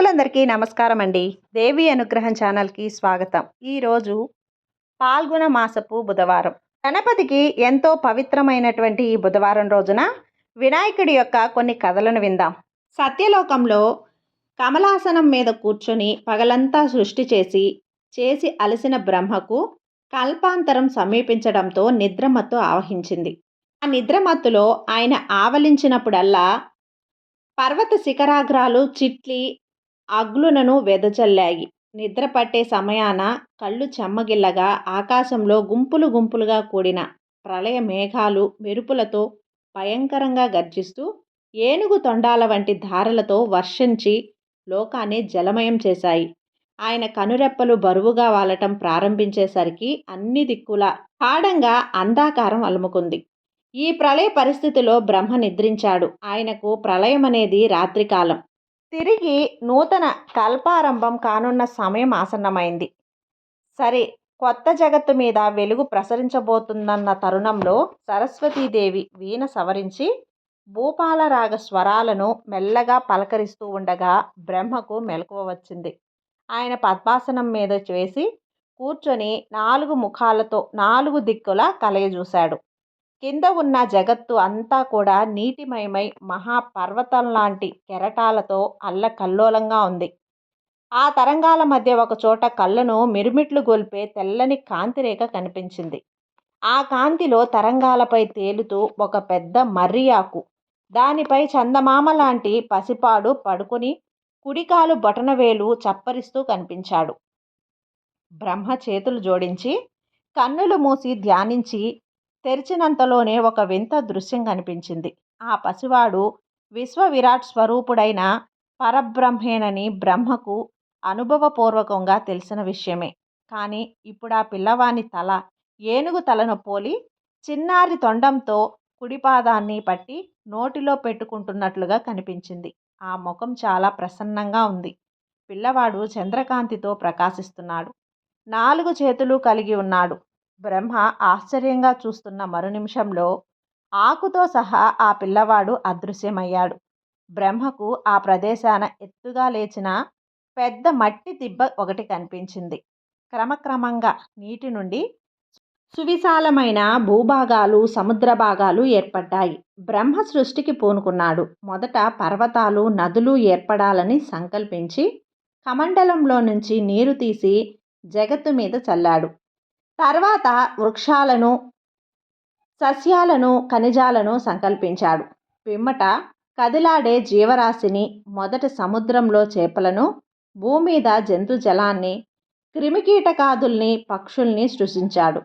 భక్తులందరికీ నమస్కారం అండి దేవి అనుగ్రహం ఛానల్కి స్వాగతం. ఈరోజు పాల్గొన మాసపు బుధవారం. గణపతికి ఎంతో పవిత్రమైనటువంటి ఈ బుధవారం రోజున వినాయకుడి యొక్క కొన్ని కథలను విందాం. సత్యలోకంలో కమలాసనం మీద కూర్చొని పగలంతా సృష్టి చేసి చేసి అలసిన బ్రహ్మకు కల్పాంతరం సమీపించడంతో నిద్రమత్తు ఆవహించింది. ఆ నిద్రమత్తులో ఆయన ఆవలించినప్పుడల్లా పర్వత శిఖరాగ్రాలు చిట్లి అగ్లులను వెదజల్లాయి. నిద్ర పట్టే సమయాన కళ్ళు చెమ్మగిల్లగా ఆకాశంలో గుంపులు గుంపులుగా కూడిన ప్రళయ మేఘాలు మెరుపులతో భయంకరంగా గర్జిస్తూ ఏనుగు తొండాల వంటి ధారలతో వర్షించి లోకాన్ని జలమయం చేశాయి. ఆయన కనురెప్పలు బరువుగా వాలటం ప్రారంభించేసరికి అన్ని దిక్కుల గాఢంగా అంధాకారం అలుముకుంది. ఈ ప్రళయ పరిస్థితిలో బ్రహ్మ నిద్రించాడు. ఆయనకు ప్రళయం అనేది రాత్రికాలం. తిరిగి నూతన కల్పారంభం కానున్న సమయం ఆసన్నమైంది. సరే కొత్త జగత్తు మీద వెలుగు ప్రసరించబోతుందన్న తరుణంలో సరస్వతీదేవి వీణ సవరించి భూపాలరాగ స్వరాలను మెల్లగా పలకరిస్తూ ఉండగా బ్రహ్మకు మెలకువ వచ్చింది. ఆయన పద్మాసనం మీద చేసి కూర్చొని నాలుగు ముఖాలతో నాలుగు దిక్కుల కలయజూశాడు. కింద ఉన్న జగత్తు అంతా కూడా నీటిమయమై మహాపర్వతం లాంటి కెరటాలతో అల్లకల్లోలంగా ఉంది. ఆ తరంగాల మధ్య ఒకచోట కళ్ళను మిరుమిట్లు గొల్పే తెల్లని కాంతిరేఖ కనిపించింది. ఆ కాంతిలో తరంగాలపై తేలుతూ ఒక పెద్ద మర్రియాకు దానిపై చందమామ లాంటి పసిపాడు పడుకుని కుడికాలు బొటనవేలు చప్పరిస్తూ కనిపించాడు. బ్రహ్మ చేతులు జోడించి కన్నులు మూసి ధ్యానించి తెరిచినంతలోనే ఒక వింత దృశ్యం కనిపించింది. ఆ పసివాడు విశ్వ విరాట్ స్వరూపుడైన పరబ్రహ్మేనని బ్రహ్మకు అనుభవపూర్వకంగా తెలిసిన విషయమే. కానీ ఇప్పుడు ఆ పిల్లవాని తల ఏనుగు తలను పోలి చిన్నారి తొండంతో కుడిపాదాన్ని పట్టి నోటిలో పెట్టుకుంటున్నట్లుగా కనిపించింది. ఆ ముఖం చాలా ప్రసన్నంగా ఉంది. పిల్లవాడు చంద్రకాంతితో ప్రకాశిస్తున్నాడు. నాలుగు చేతులు కలిగి ఉన్నాడు. బ్రహ్మ ఆశ్చర్యంగా చూస్తున్న మరు నిమిషంలో ఆకుతో సహా ఆ పిల్లవాడు అదృశ్యమయ్యాడు. బ్రహ్మకు ఆ ప్రదేశాన ఎత్తుగా లేచిన పెద్ద మట్టి దిబ్బ ఒకటి కనిపించింది. క్రమక్రమంగా నీటి నుండి సువిశాలమైన భూభాగాలు సముద్ర భాగాలు ఏర్పడ్డాయి. బ్రహ్మ సృష్టికి పూనుకున్నాడు. మొదట పర్వతాలు నదులు ఏర్పడాలని సంకల్పించి కమండలంలో నుంచి నీరు తీసి జగత్తు మీద చల్లాడు. తర్వాత వృక్షాలను సస్యాలను ఖనిజాలను సంకల్పించాడు. పిమ్మట కదిలాడే జీవరాశిని మొదట సముద్రంలో చేపలను భూమీద జంతు జలాన్ని క్రిమికీటకాదుల్ని పక్షుల్ని సృష్టించాడు.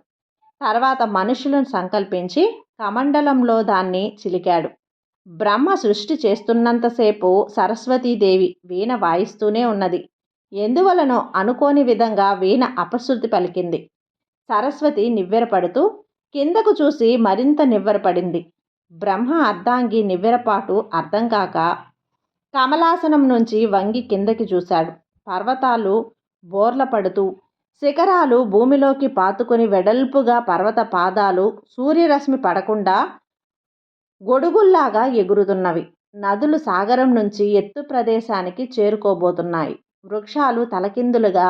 తర్వాత మనుషులను సంకల్పించి కమండలంలో దాన్ని చిలికాడు. బ్రహ్మ సృష్టి చేస్తున్నంతసేపు సరస్వతీదేవి వీణ వాయిస్తూనే ఉన్నది. ఎందువలనో అనుకోని విధంగా వీణ అపశృతి పలికింది. సరస్వతి నివ్వెరపడుతూ కిందకు చూసి మరింత నివ్వెరపడింది. బ్రహ్మ అర్ధాంగి నివ్వెరపాటు అర్థం కాక కమలాసనం నుంచి వంగి కిందకి చూశాడు. పర్వతాలు బోర్ల పడుతూ శిఖరాలు భూమిలోకి పాతుకొని వెడల్పుగా పర్వత పాదాలు సూర్యరశ్మి పడకుండా గొడుగుల్లాగా ఎగురుతున్నవి. నదులు సాగరం నుంచి ఎత్తు ప్రదేశానికి చేరుకోబోతున్నాయి. వృక్షాలు తలకిందులుగా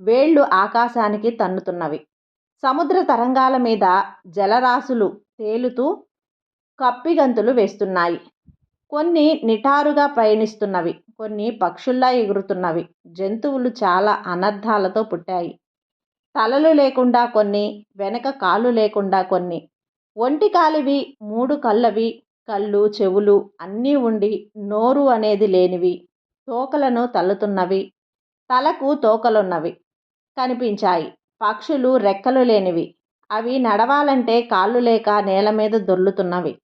వేళ్ళు ఆకాశానికి తన్నుతున్నవి. సముద్ర తరంగాల మీద జలరాశులు తేలుతూ కప్పిగంతులు వేస్తున్నాయి. కొన్ని నిటారుగా పయనిస్తున్నవి కొన్ని పక్షుల్లా ఎగురుతున్నవి. జంతువులు చాలా అనర్థాలతో పుట్టాయి. తలలు లేకుండా కొన్ని వెనక కాళ్ళు లేకుండా కొన్ని. ఒంటి కాలివి మూడు కళ్ళవి కళ్ళు చెవులు అన్నీ ఉండి నోరు అనేది లేనివి తోకలను తల్లుతున్నవి. తలకు తోకలున్నవి కనిపించాయి. పక్షులు రెక్కలు లేనివి. అవి నడవాలంటే కాళ్ళు లేక నేల మీద దొర్లుతున్నవి.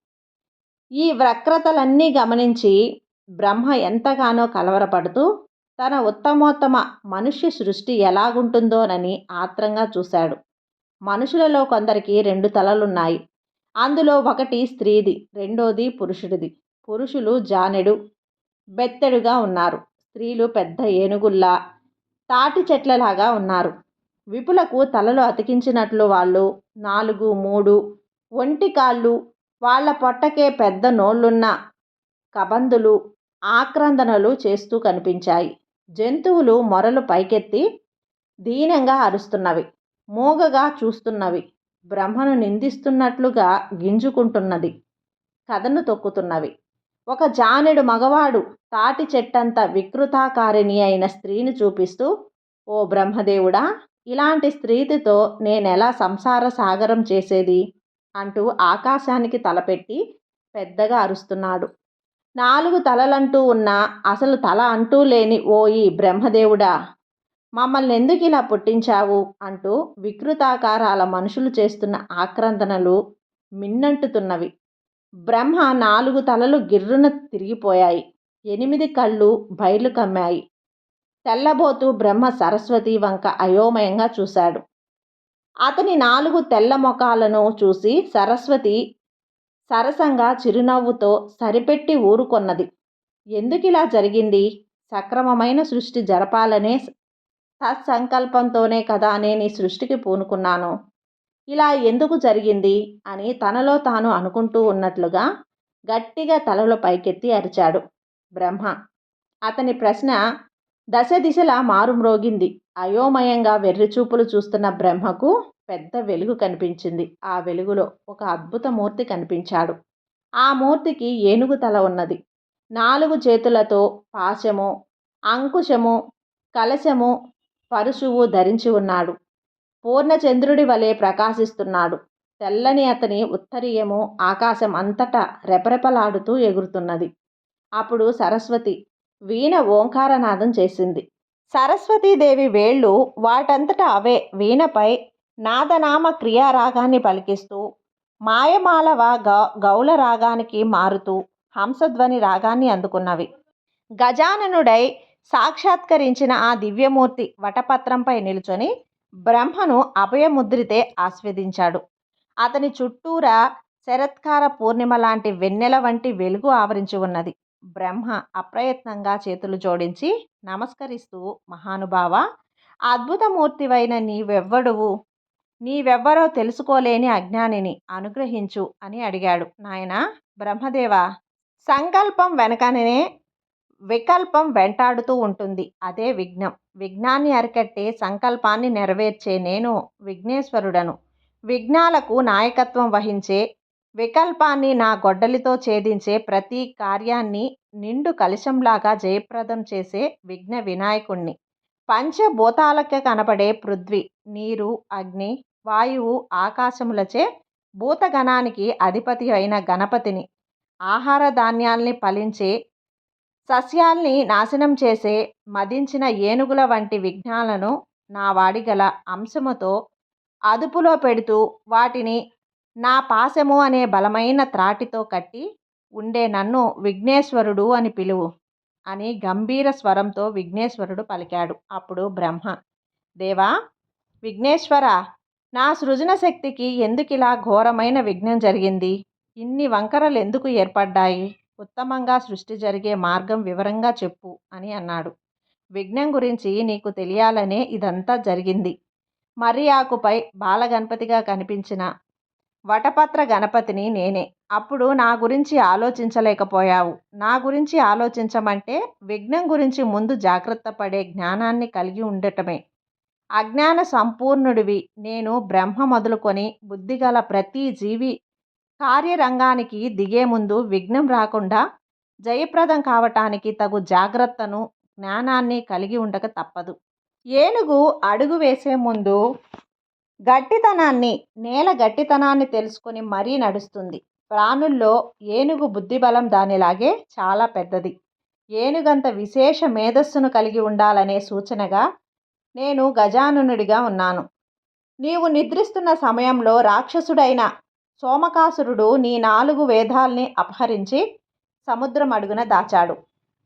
ఈ వక్రతలన్నీ గమనించి బ్రహ్మ ఎంతగానో కలవరపడుతూ తన ఉత్తమోత్తమ మనుష్య సృష్టి ఎలాగుంటుందోనని ఆత్రంగా చూశాడు. మనుషులలో కొందరికి రెండు తలలున్నాయి. అందులో ఒకటి స్త్రీది రెండోది పురుషుడిది. పురుషులు జానెడు బెత్తెడుగా ఉన్నారు. స్త్రీలు పెద్ద ఏనుగుల్లా తాటి చెట్లలాగా ఉన్నారు. విపులకు తలలు అతికించినట్లు వాళ్ళు నాలుగు మూడు ఒంటి కాళ్ళు వాళ్ళ పొట్టకే పెద్ద నోళ్ళున్న కబందులు ఆక్రందనలు చేస్తూ కనిపించాయి. జంతువులు మొరలు పైకెత్తి దీనంగా అరుస్తున్నవి. మూగగా చూస్తున్నవి. బ్రహ్మను నిందిస్తున్నట్లుగా గింజుకుంటున్నది. కథను తొక్కుతున్నవి. ఒక జానెడు మగవాడు తాటి చెట్టంత వికృతాకారిణి అయిన స్త్రీని చూపిస్తూ ఓ బ్రహ్మదేవుడా ఇలాంటి స్త్రీతితో నేనెలా సంసార సాగరం చేసేది? అంటూ ఆకాశానికి తలపెట్టి పెద్దగా అరుస్తున్నాడు. నాలుగు తలలంటూ ఉన్న అసలు తల అంటూ లేని ఓ ఈ బ్రహ్మదేవుడా! మమ్మల్ని ఎందుకు ఇలా పుట్టించావు? అంటూ వికృతాకారాల మనుషులు చేస్తున్న ఆక్రందనలు మిన్నంటుతున్నవి. బ్రహ్మ నాలుగు తలలు గిర్రున తిరిగిపోయాయి. ఎనిమిది కళ్ళు బయలు కమ్మాయి. తెల్లబోతూ బ్రహ్మ సరస్వతి వంక అయోమయంగా చూశాడు. అతని నాలుగు తెల్ల ముఖాలను చూసి సరస్వతి సరసంగా చిరునవ్వుతో సరిపెట్టి ఊరుకొన్నది. ఎందుకిలా జరిగింది? సక్రమమైన సృష్టి జరపాలనే సత్సంకల్పంతోనే కదా నేను ఈ సృష్టికి పూనుకున్నాను. ఇలా ఎందుకు జరిగింది? అని తనలో తాను అనుకుంటూ ఉన్నట్లుగా గట్టిగా తలలో పైకెత్తి అరిచాడు బ్రహ్మ. అతని ప్రశ్న దశ దిశలా మారుమ్రోగింది అయోమయంగా వెర్రిచూపులు చూస్తున్న బ్రహ్మకు పెద్ద వెలుగు కనిపించింది. ఆ వెలుగులో ఒక అద్భుత మూర్తి కనిపించాడు. ఆ మూర్తికి ఏనుగు తల ఉన్నది. నాలుగు చేతులతో పాశము అంకుశము కలశము పరుశువు ధరించి ఉన్నాడు. పూర్ణచంద్రుడి వలె ప్రకాశిస్తున్నాడు. తెల్లని అతని ఉత్తరీయము ఆకాశం అంతటా రెపరెపలాడుతూ ఎగురుతున్నది. అప్పుడు సరస్వతి వీణ ఓంకారనాదం చేసింది. సరస్వతీదేవి వేళ్ళు వాటంతట అవే వీణపై నాదనామ క్రియారాగాన్ని పలికిస్తూ మాయమాలవ గౌ గౌల రాగానికి మారుతూ హంసధ్వని రాగాన్ని అందుకున్నవి. గజాననుడై సాక్షాత్కరించిన ఆ దివ్యమూర్తి వటపత్రంపై నిలుచొని బ్రహ్మను అభయముద్రితే ఆస్వాదించాడు. అతని చుట్టూరా శరత్కార పూర్ణిమ లాంటి వెన్నెల వంటి వెలుగు ఆవరించి ఉన్నది. బ్రహ్మ అప్రయత్నంగా చేతులు జోడించి నమస్కరిస్తూ మహానుభావ అద్భుతమూర్తివైన నీవెవ్వడువు? నీవెవ్వరో తెలుసుకోలేని అజ్ఞానిని అనుగ్రహించు అని అడిగాడు. నాయన బ్రహ్మదేవ సంకల్పం వెనకనే వికల్పం వెంటాడుతూ ఉంటుంది. అదే విఘ్నం. విఘ్నాన్ని అరికట్టే సంకల్పాన్ని నెరవేర్చే నేను విఘ్నేశ్వరుడను. విఘ్నాలకు నాయకత్వం వహించే వికల్పాన్ని నా గొడ్డలితో ఛేదించే ప్రతి కార్యాన్ని నిండు కలశంలాగా జయప్రదం చేసే విఘ్న వినాయకుణ్ణి. పంచభూతాలకే కనపడే పృథ్వీ నీరు అగ్ని వాయువు ఆకాశములచే భూతగణానికి అధిపతి అయిన గణపతిని. ఆహార ధాన్యాల్ని ఫలించే సస్యాల్ని నాశనం చేసే మదించిన ఏనుగుల వంటి విఘ్నాలను నా వాడిగల అంశముతో అదుపులో పెడుతూ వాటిని నా పాశము అనే బలమైన త్రాటితో కట్టి ఉండే నన్ను విఘ్నేశ్వరుడు అని పిలువు అని గంభీర స్వరంతో విఘ్నేశ్వరుడు పలికాడు. అప్పుడు బ్రహ్మ దేవా విఘ్నేశ్వర నా సృజన శక్తికి ఎందుకిలా ఘోరమైన విఘ్నం జరిగింది? ఇన్ని వంకరలు ఎందుకు ఏర్పడ్డాయి? ఉత్తమంగా సృష్టి జరిగే మార్గం వివరంగా చెప్పు అని అన్నాడు. విఘ్నం గురించి నీకు తెలియాలనే ఇదంతా జరిగింది. మర్రి ఆకుపై బాలగణపతిగా కనిపించిన వటపత్ర గణపతిని నేనే. అప్పుడు నా గురించి ఆలోచించలేకపోయావు. నా గురించి ఆలోచించమంటే విఘ్నం గురించి ముందు జాగ్రత్త పడే జ్ఞానాన్ని కలిగి ఉండటమే. అజ్ఞాన సంపూర్ణుడివి. నేను బ్రహ్మ మొదలుకొని బుద్ధిగల ప్రతి జీవి కార్యరంగానికి దిగే ముందు విఘ్నం రాకుండా జయప్రదం కావటానికి తగు జాగ్రత్తను జ్ఞానాన్ని కలిగి ఉండక తప్పదు. ఏనుగు అడుగు వేసే ముందు గట్టితనాన్ని నేల గట్టితనాన్ని తెలుసుకొని మరీ నడుస్తుంది. ప్రాణుల్లో ఏనుగు బుద్ధిబలం దానిలాగే చాలా పెద్దది. ఏనుగంత విశేష మేధస్సును కలిగి ఉండాలనే సూచనగా నేను గజానునుడిగా ఉన్నాను. నీవు నిద్రిస్తున్న సమయంలో రాక్షసుడైన సోమకాసురుడు నీ నాలుగు వేదాల్ని అపహరించి సముద్రం అడుగున దాచాడు.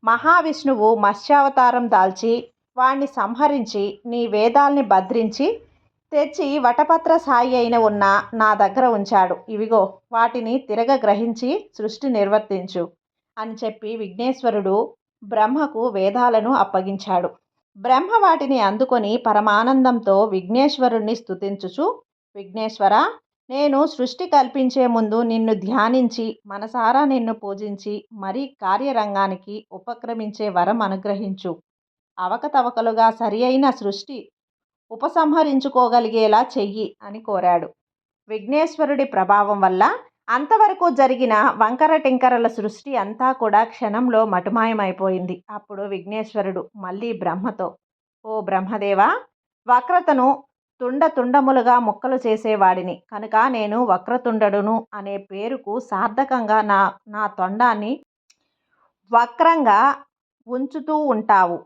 మహావిష్ణువు మత్స్యావతారం దాల్చి వాణ్ణి సంహరించి నీ వేదాల్ని భద్రించి తెచ్చి వటపత్ర సాయి అయిన ఉన్న నా దగ్గర ఉంచాడు. ఇవిగో వాటిని తిరగ గ్రహించి సృష్టి నిర్వర్తించు అని చెప్పి విఘ్నేశ్వరుడు బ్రహ్మకు వేదాలను అప్పగించాడు. బ్రహ్మ వాటిని అందుకొని పరమానందంతో విఘ్నేశ్వరుణ్ణి స్థుతించుచు విఘ్నేశ్వర నేను సృష్టి కల్పించే ముందు నిన్ను ధ్యానించి మనసారా నిన్ను పూజించి మరీ కార్యరంగానికి ఉపక్రమించే వరం అనుగ్రహించు. అవకతవకలుగా సరి అయిన సృష్టి ఉపసంహరించుకోగలిగేలా చెయ్యి అని కోరాడు. విఘ్నేశ్వరుడి ప్రభావం వల్ల అంతవరకు జరిగిన వంకర టింకరల సృష్టి అంతా కూడా క్షణంలో మటుమాయమైపోయింది. అప్పుడు విఘ్నేశ్వరుడు మళ్ళీ బ్రహ్మతో ఓ బ్రహ్మదేవా వక్రతను తుండ తుండములుగా ముక్కలు చేసేవాడిని. కనుక నేను వక్రతుండడును అనే పేరుకు సార్థకంగా నా నా తొండాన్ని వక్రంగా ఉంచుతూ ఉంటావు.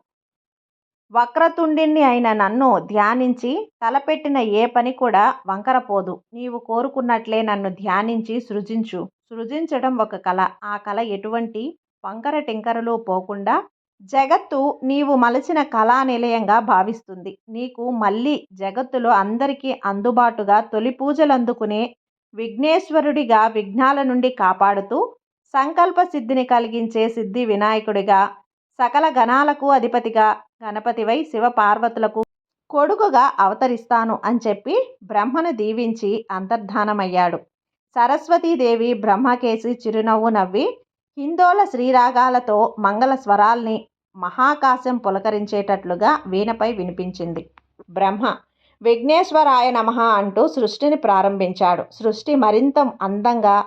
వక్రతుండిని అయిన నన్ను ధ్యానించి తలపెట్టిన ఏ పని కూడా వంకరపోదు నీవు కోరుకున్నట్లే నన్ను ధ్యానించి సృజించు. సృజించడం ఒక కళ ఆ కళ ఎటువంటి వంకర టింకరలు పోకుండా జగత్తు నీవు మలచిన కళా నిలయంగా భావిస్తుంది. నీకు మళ్ళీ జగత్తులో అందరికీ అందుబాటుగా తొలి పూజలు అందుకునే విఘ్నేశ్వరుడిగా విఘ్నాల నుండి కాపాడుతూ సంకల్ప సిద్ధిని కలిగించే సిద్ధి వినాయకుడిగా సకల గణాలకు అధిపతిగా గణపతివై శివపార్వతులకు కొడుకుగా అవతరిస్తాను అని చెప్పి బ్రహ్మను దీవించి అంతర్ధానమయ్యాడు. సరస్వతీదేవి బ్రహ్మకేసి చిరునవ్వు నవ్వి హిందోల శ్రీరాగాలతో మంగళ స్వరాల్ని మహాకాశం పులకరించేటట్లుగా వీణపై వినిపించింది. బ్రహ్మ విఘ్నేశ్వరాయ నమ అంటూ సృష్టిని ప్రారంభించాడు. సృష్టి మరింత అందంగా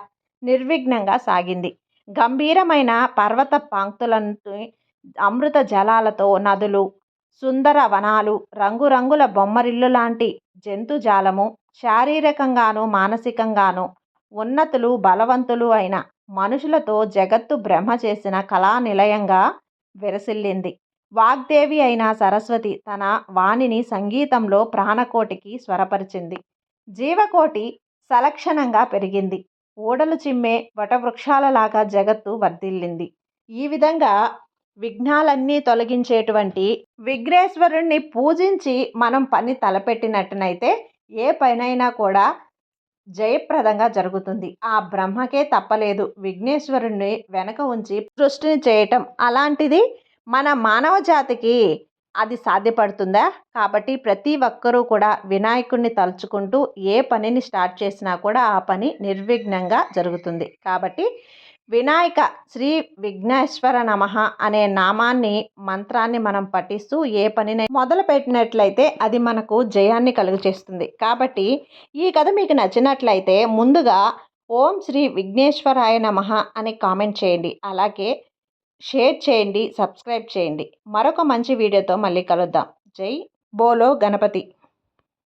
నిర్విఘ్నంగా సాగింది. గంభీరమైన పర్వత పాంక్తులను అమృత జలాలతో నదులు సుందర వనాలు రంగురంగుల బొమ్మరిల్లు లాంటి జంతుజాలము శారీరకంగాను మానసికంగాను ఉన్నతులు బలవంతులు అయిన మనుషులతో జగత్తు బ్రహ్మ చేసిన కళా నిలయంగా విరసిల్లింది. వాగ్దేవి అయిన సరస్వతి తన వాణిని సంగీతంలో ప్రాణకోటికి స్వరపరిచింది. జీవకోటి సలక్షణంగా పెరిగింది. ఊడలు చిమ్మే వటవృక్షాలలాగా జగత్తు వర్ధిల్లింది. ఈ విధంగా విఘ్నాలన్నీ తొలగించేటువంటి విఘ్నేశ్వరుణ్ణి పూజించి మనం పని తలపెట్టినట్టునైతే ఏ పనైనా కూడా జయప్రదంగా జరుగుతుంది. ఆ బ్రహ్మకే తప్పలేదు. విఘ్నేశ్వరుణ్ణి వెనక ఉంచి సృష్టిని చేయటం అలాంటిది మన మానవ జాతికి అది సాధ్యపడుతుందా? కాబట్టి ప్రతి ఒక్కరూ కూడా వినాయకుడిని తలుచుకుంటూ ఏ పనిని స్టార్ట్ చేసినా కూడా ఆ పని నిర్విఘ్నంగా జరుగుతుంది. కాబట్టి వినాయక శ్రీ విఘ్నేశ్వర నమ అనే నామాన్ని మంత్రాన్ని మనం పఠిస్తూ ఏ పనిని మొదలు పెట్టినట్లయితే అది మనకు జయాన్ని కలుగు చేస్తుంది కాబట్టి ఈ కథ మీకు నచ్చినట్లయితే ముందుగా ఓం శ్రీ విఘ్నేశ్వరాయ నమ అని కామెంట్ చేయండి. అలాగే షేర్ చేయండి సబ్స్క్రైబ్ చేయండి. మరొక మంచి వీడియోతో మళ్ళీ కలుద్దాం. జై బోలో గణపతి.